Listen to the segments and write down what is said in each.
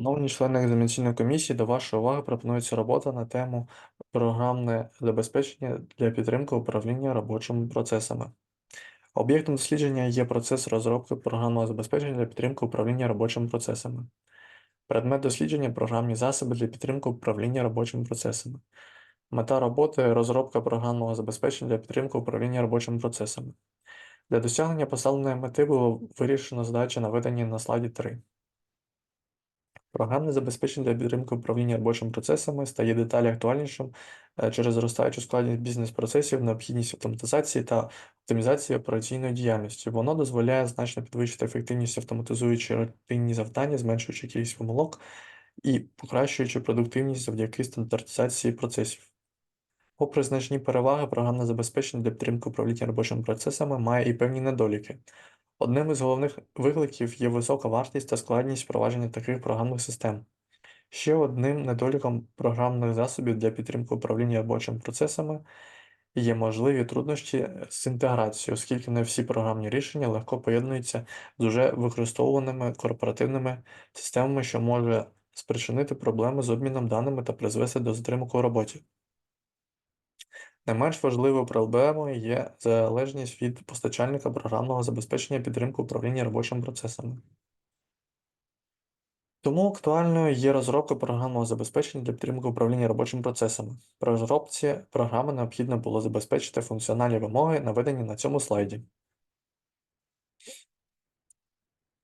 Шановні члени екзаменаційної комісії, до вашої уваги пропонується робота на тему програмне забезпечення для підтримки управління робочими процесами. Об'єктом дослідження є процес розробки програмного забезпечення для підтримки управління робочими процесами. Предмет дослідження програмні засоби для підтримки управління робочими процесами. Мета роботи розробка програмного забезпечення для підтримки управління робочими процесами. Для досягнення поставленої мети було вирішено задачі наведені на слайді 3. Програмне забезпечення для підтримки управління робочими процесами стає деталі актуальнішим е, через зростаючу складність бізнес-процесів, необхідність автоматизації та оптимізації операційної діяльності. Воно дозволяє значно підвищити ефективність, автоматизуючи рутинні завдання, зменшуючи кількість помилок і покращуючи продуктивність завдяки стандартизації процесів. Попри значні переваги, програмне забезпечення для підтримки управління робочими процесами має і певні недоліки. Одним із головних викликів є висока вартість та складність впровадження таких програмних систем. Ще одним недоліком програмних засобів для підтримки управління робочими процесами є можливі труднощі з інтеграцією, оскільки не всі програмні рішення легко поєднуються з уже використовуваними корпоративними системами, що може спричинити проблеми з обміном даними та призвести до затримок у роботі. Не менш важливою проблемою є залежність від постачальника програмного забезпечення підтримки управління робочими процесами. Тому актуальною є розробка програмного забезпечення для підтримки управління робочими процесами. При розробці програми необхідно було забезпечити функціональні вимоги, наведені на цьому слайді.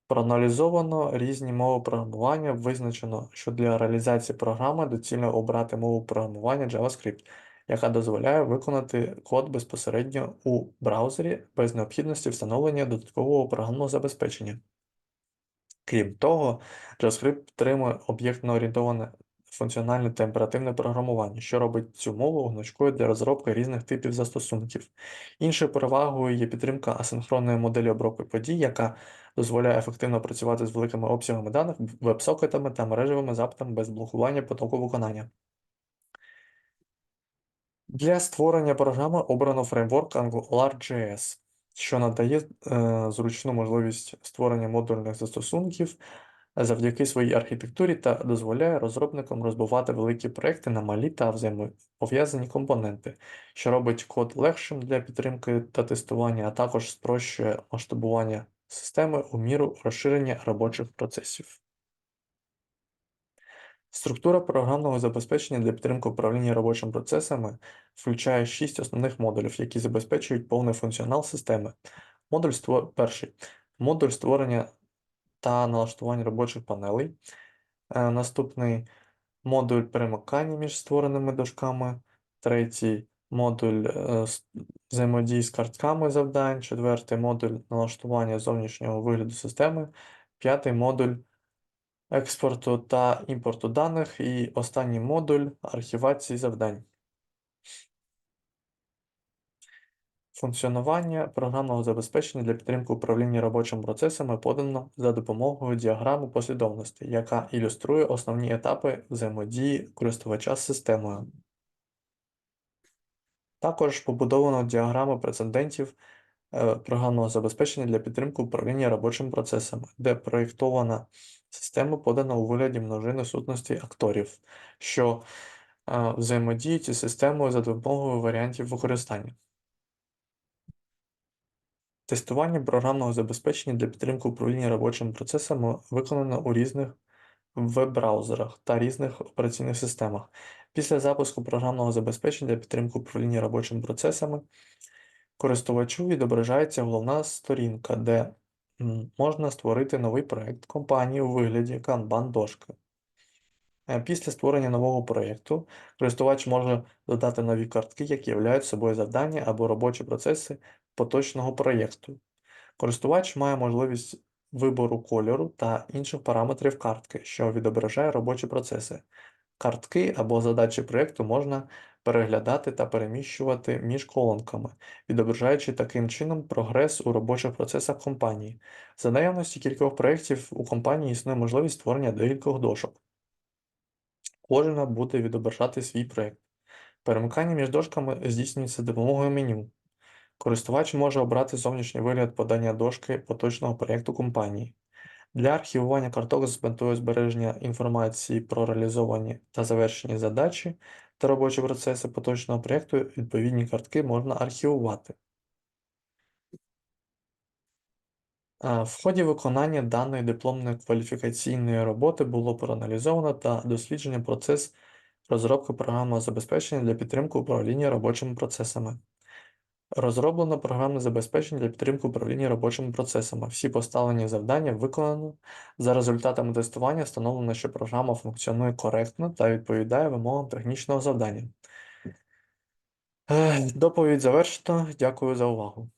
Проаналізовано різні мови програмування, визначено, що для реалізації програми доцільно обрати мову програмування JavaScript, яка дозволяє виконати код безпосередньо у браузері без необхідності встановлення додаткового програмного забезпечення. Крім того, JavaScript підтримує об'єктно-орієнтоване функціональне та імперативне програмування, що робить цю мову гнучкою для розробки різних типів застосунків. Іншою перевагою є підтримка асинхронної моделі обробки подій, яка дозволяє ефективно працювати з великими обсягами даних, веб-сокетами та мережевими запитами без блокування потоку виконання. Для створення програми обрано фреймворк AngularJS, що надає е, зручну можливість створення модульних застосунків завдяки своїй архітектурі та дозволяє розробникам розбивати великі проекти на малі та взаємопов'язані компоненти, що робить код легшим для підтримки та тестування, а також спрощує масштабування системи у міру розширення робочих процесів. Структура програмного забезпечення для підтримки управління робочими процесами включає шість основних модулів, які забезпечують повний функціонал системи. Модуль створ... Перший модуль створення та налаштування робочих панелей. Е, Наступний модуль перемикання між створеними дошками. Третій модуль е, взаємодії з картками завдань. Четвертий модуль налаштування зовнішнього вигляду системи. П'ятий модуль експорту та імпорту даних. І останній модуль архівації завдань. Функціонування програмного забезпечення для підтримки управління робочими процесами подано за допомогою діаграми послідовності, яка ілюструє основні етапи взаємодії користувача з системою. Також побудовано діаграми прецедентів програмного забезпечення для підтримки управління робочими процесами, де проєктована система подана у вигляді множини сутностей акторів, що е, взаємодіють із системою за допомогою варіантів використання. Тестування програмного забезпечення для підтримки управління робочими процесами виконано у різних веб-браузерах та різних операційних системах. Після запуску програмного забезпечення для підтримки управління робочими процесами користувачу відображається головна сторінка, де можна створити новий проект компанії у вигляді Kanban-дошки. Е, Після створення нового проєкту користувач може додати нові картки, які являють собою завдання або робочі процеси поточного проєкту. Користувач має можливість вибору кольору та інших параметрів картки, що відображає робочі процеси. Картки або задачі проєкту можна переглядати та переміщувати між колонками, відображаючи таким чином прогрес у робочих процесах компанії. За наявності кількох проєктів у компанії існує можливість створення декількох дошок. Кожна буде відображати свій проєкт. Перемикання між дошками здійснюється допомогою меню. Користувач може обрати зовнішній вигляд подання дошки поточного проєкту компанії. Для архівування карток з метою збереження інформації про реалізовані та завершені задачі та робочі процеси поточного проєкту відповідні картки можна архівувати. В ході виконання даної дипломної кваліфікаційної роботи було проаналізовано та досліджено процес розробки програмного забезпечення для підтримки управління робочими процесами. Розроблено програмне забезпечення для підтримки управління робочими процесами. Всі поставлені завдання виконано. За результатами тестування встановлено, що програма функціонує коректно та відповідає вимогам технічного завдання. Доповідь завершено. Дякую за увагу.